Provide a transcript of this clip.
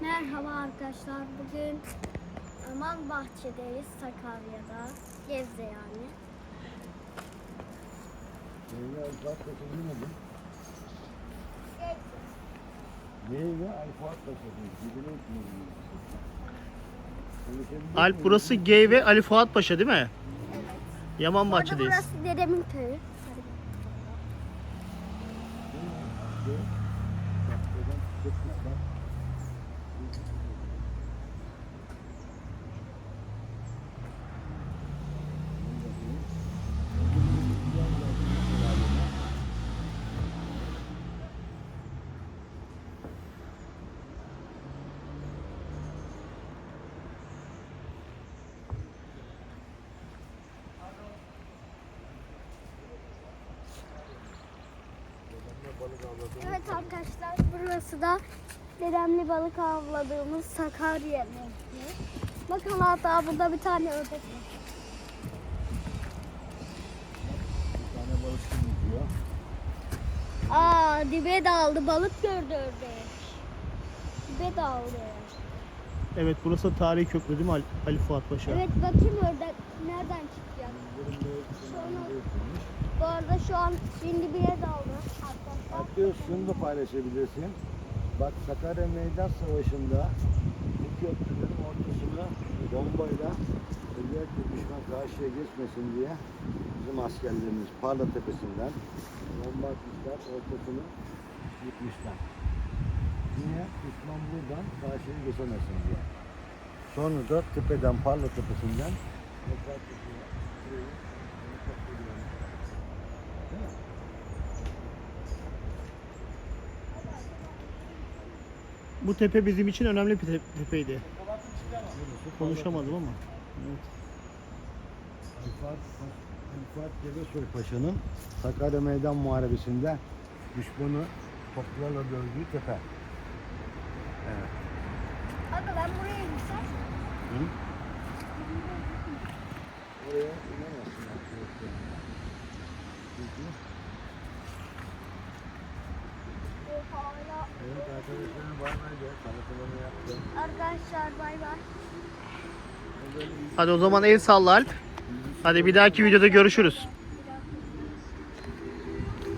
Merhaba arkadaşlar. Bugün Aman Bahçe'deyiz Sakarya'da. Gezde yani. Meyve alfa atlasını bilmedin. Meyve alfa atlasını. Gidini unutmayın. Konuşabilir Alp miyim? burası G ve Ali Fuat Paşa değil mi? Evet. Yaman Orada Bahçe'deyiz. burası dedemin köyü. Çok Evet arkadaşlar burası da dedemli balık avladığımız Sakarya Nehri. Bakın hatta burada bir tane ördek var. Bir tane balıkçı gidiyor. Aa dibe daldı balık gördü ördek. Dibe daldı. Evet burası tarihi köprü değil mi Ali, Ali Fuat Paşa? Evet bakayım ördek nereden çıkacak. Kenarında yapılmış. Bu arada şu an şimdi dibine Atlıyor şunu da paylaşabilirsin. Bak Sakarya Meydan Savaşı'nda bu köprünün ortasına bombayla özellikle düşman karşıya geçmesin diye bizim askerlerimiz Parla Tepesi'nden bomba atmışlar ortasını yıkmışlar. Niye? Düşman buradan karşıya geçemesin diye. Sonra da tepeden Parla Tepesi'nden tekrar tepeye şurayı helikopter yolunu- Değil mi? Bu tepe bizim için önemli bir te- tepeydi. Konuşamadım ama. Evet. Rıfat, Rıfat Cebesoy Paşa'nın Sakarya Meydan Muharebesi'nde düşmanı toplarla dövdüğü tepe. Evet. Abi ben buraya gitsem. Hı? Hala evet arkadaşlarım var mıydı? Tanıtımını yaptım. Arkadaşlar bay bay. Hadi o zaman el salla Alp. Hadi bir dahaki videoda görüşürüz.